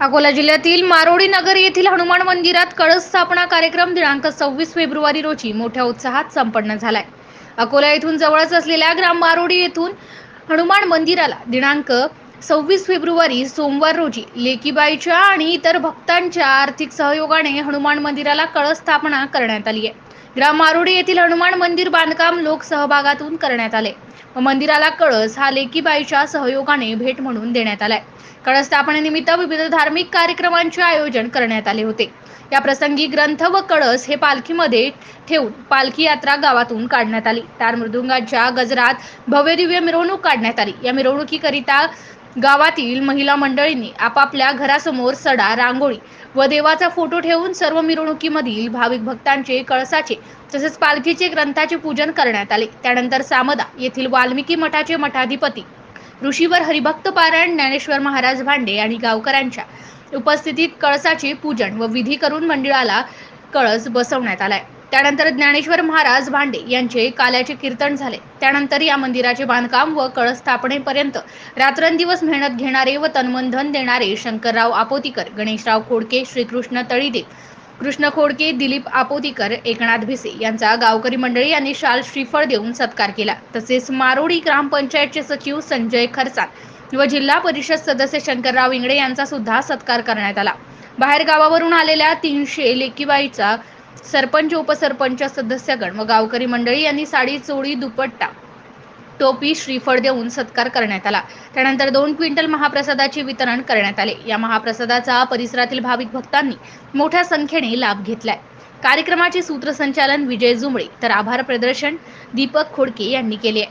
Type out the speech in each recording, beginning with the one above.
अकोला जिल्ह्यातील मारोडी नगर येथील हनुमान मंदिरात कळस स्थापना कार्यक्रम दिनांक सव्वीस फेब्रुवारी रोजी मोठ्या उत्साहात संपन्न झालाय. अकोला येथून जवळच असलेल्या ग्राम मारोडी येथून हनुमान मंदिराला दिनांक सव्वीस फेब्रुवारी सोमवार रोजी लेकीबाईच्या आणि इतर भक्तांच्या आर्थिक सहयोगाने हनुमान मंदिराला कळस स्थापना करण्यात आली आहे. ग्राम मारोडी येथील हनुमान मंदिर बांधकाम लोक सहभागातून करण्यात आले. व मंदिराला कळस हा लेकीबाईच्या सहयोगाने भेट म्हणून देण्यात आलाय. कळस स्थापनेनिमित्त विविध धार्मिक कार्यक्रमांचे आयोजन करण्यात आले होते. या प्रसंगी ग्रंथ व कळस हे पालखीमध्ये ठेवून पालखी यात्रा गावातून काढण्यात आली. तार मृदुंगाच्या गजरात भव्यदिव्य मिरवणूक काढण्यात आली. या मिरवणुकीकरिता गावातील महिला मंडळींनी आपापल्या घरासमोर सडा रांगोळी व देवाचा फोटो ठेवून सर्व मिरवणुकीमधील भाविक भक्तांचे कळसाचे तसेच पालखीचे ग्रंथाचे पूजन करण्यात आले. त्यानंतर सामदा येथील वाल्मिकी मठाचे मठाधिपती ऋषीवर हरिभक्त पारायण ज्ञानेश्वर महाराज भांडे आणि गावकऱ्यांच्या उपस्थितीत कळसाचे पूजन व विधी करून मंडळाला कळस बसवण्यात आलाय. त्यानंतर ज्ञानेश्वर महाराज भांडे यांचे काल्याचे कीर्तन झाले. त्यानंतर या मंदिराचे बांधकाम व कळस स्थापनेपर्यंत रात्रंदिवस मेहनत घेणारे व तन्मन धन देणारे शंकरराव आपोतीकर गणेशराव खोडके श्रीकृष्ण तळीदेव कृष्ण खोडके दिलीप आपोतीकर एकनाथ भिसे यांचा गावकरी मंडळी यांनी शाल श्रीफळ देऊन सत्कार केला. तसेच मारोडी ग्रामपंचायतचे सचिव संजय खरसात व जिल्हा परिषद सदस्य शंकरराव इंगडे यांचा सुद्धा सत्कार करण्यात आला. बाहेर गावावरून आलेल्या तीनशे लेकीबाईचा सरपंच उपसरपंच सदस्यगण व गावकरी मंडळी यांनी साडी चोळी दुपट्टा टोपी श्रीफळ देऊन सत्कार करण्यात आला. त्यानंतर दोन क्विंटल महाप्रसादाचे वितरण करण्यात आले. या महाप्रसादाचा परिसरातील भाविक भक्तांनी मोठ्या संख्येने लाभ घेतलाय. कार्यक्रमाचे सूत्रसंचालन विजय जुंबळे तर आभार प्रदर्शन दीपक खोडके यांनी केले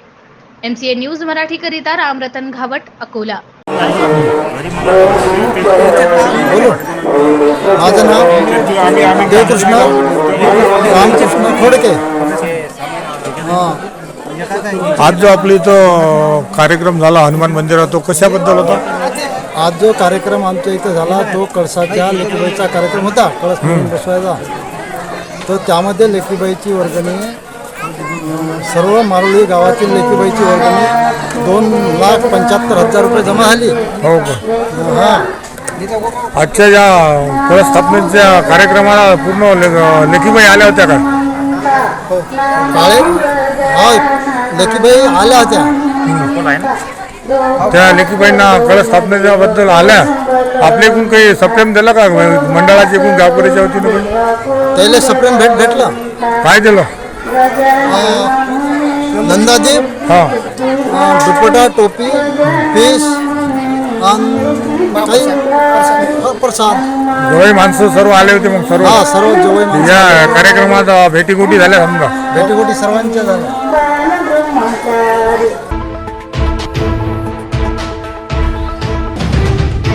एमसीए न्यूज मराठीकरिता रामरतन घावट अकोला. माझं नाव देवकृष्ण रामकृष्ण खोडके. हां. आज जो आपल्या इथं कार्यक्रम झाला हनुमान मंदिरात तो कशाबद्दल होता? आज जो कार्यक्रम आमच्या इथं झाला तो कळसाच्या लेकीबाईचा कार्यक्रम होता कळस म्हणून बसवायचा. तर त्यामध्ये लेकीबाईची वर्गणी सर्व मारुळी गावातील लेकीबाईची वर्गणी दोन लाख पंच्याहत्तर हजार रुपये जमा झाली. हो का? हां. आजच्या या कळस स्थापनेच्या कार्यक्रमाला पूर्ण लेखीबाई आल्या होत्या का? लेकीबाई आल्या होत्या. त्या लेखीबाईंना कळस स्थापनेच्या बद्दल आल्या. आपल्याकडून काही सप्रेम दिलं का? मंडळाच्या एकूण वतीनं काही? त्याला सप्रेम भेट भेटला. काय दिलं? नंदादीप हां. दुपटा टोपी पीस आणि काही हा, प्रसाद. जवळ माणसं सर्व आले होते मग सर्व. हा सर्व जेवण या कार्यक्रमात भेटीगोटी झाल्या समजा. भेटीगोटी सर्वांच्या झाल्या.